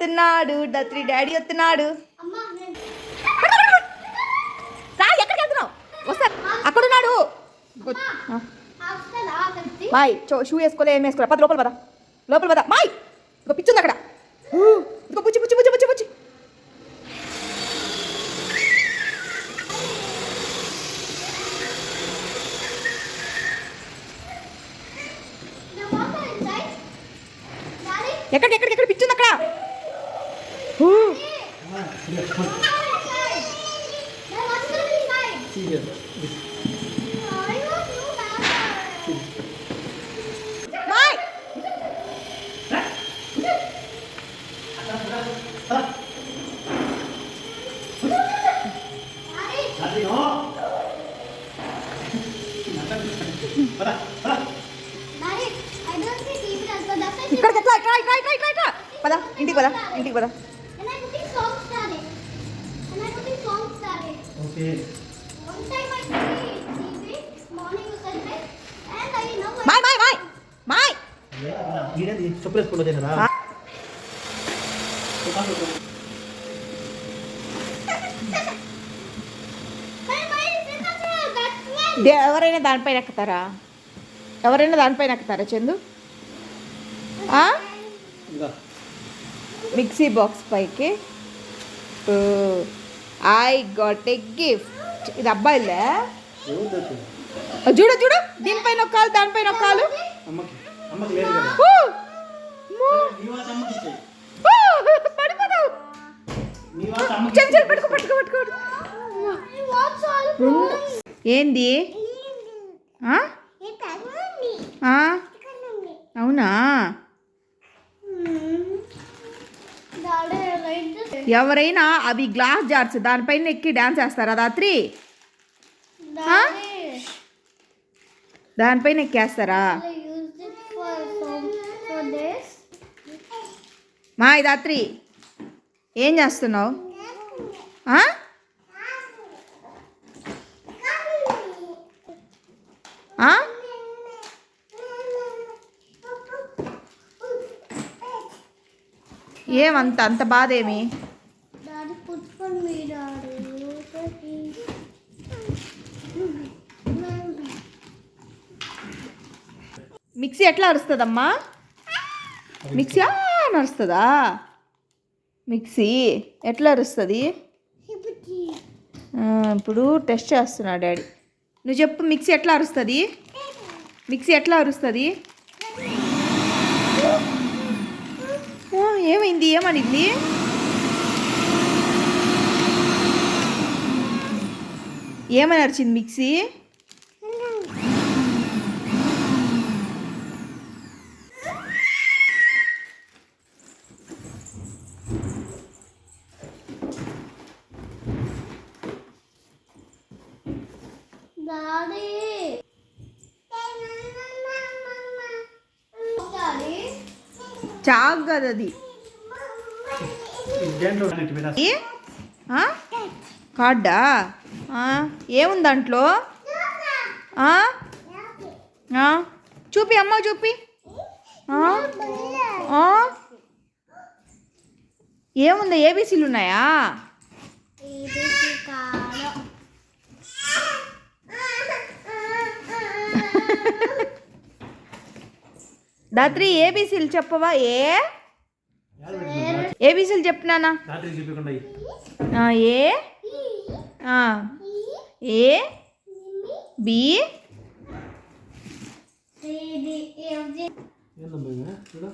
వస్తున్నాడు దత్రి డాడీ వస్తున్నాడు రా ఎక్కడికి వెళ్తున్నావు? వస్తా. అక్కడున్నాడు. మాయ్ చో షూ వేసుకోలే ఏం వేసుకోలే. పద లోపల పద. లోపల పద. మాయ్! ఇంకో పిచ్చుంది అక్కడ. ఇంకో పుచ్చి పుచ్చి పుచ్చి పుచ్చి పుచ్చి. ఎక్కడికి ఎక్కడికి ఎక్కడ పిచ్చుంది అక్కడ? మాయ్ ఇక్కడికి ఎట్లా? ఇట్లా ఇట్లా పద ఇంటికి పద ఇంటికి పద. ఓకే. ఈడేది చెప్పులు వేసుకుంటూ తినరా ఆ. దే- ఎవరైనా దానిపైన ఎక్కుతారా? ఎవరైనా దానిపైన ఎక్కుతారా చందు? ఆ? ఇంకా మిక్సీ బాక్స్ పైకి. ఐ గాట్ ఎ గిఫ్ట్ ఇది అబ్బాయిలే చూడు. చూడు దీనిపైన ఒక కాలు దానిపైన ఒక కాలు. అమ్మకి అమ్మకి ఎవరైనా అవి గ్లాస్ జార్స్ దానిపైన ఎక్కి డాన్స్ చేస్తారా రాత్రి? దానిపైన ఎక్కేస్తారా? మా రాత్రి ఏం చేస్తున్నావు? ఏమంత అంత బాధ ఏమి మిక్సీ ఎట్లా అరుస్తుందమ్మా? మిక్సీ నరుస్తుందా? మిక్సీ ఎట్లా అరుస్తుంది? ఇప్పుడు టెస్ట్ చేస్తున్నా డాడీ. నువ్వు చెప్పు మిక్సీ ఎట్లా అరుస్తుంది? మిక్సీ ఎట్లా అరుస్తుంది? ఏమైంది? ఏమనింది? ఏమని అరిచింది మిక్సీ. చాక్ కదా అది? కార్డా? ఏముంది దాంట్లో? చూపి అమ్మ చూపి? ఏముంది? ఏబీసీలు ఉన్నాయా? దాత్రి ఏబీసీలు చెప్పవా? ఏ? ఏబీసీలు చెప్పినానా ఏ? ఏ బి ఇది ఏందమ్మా చూడ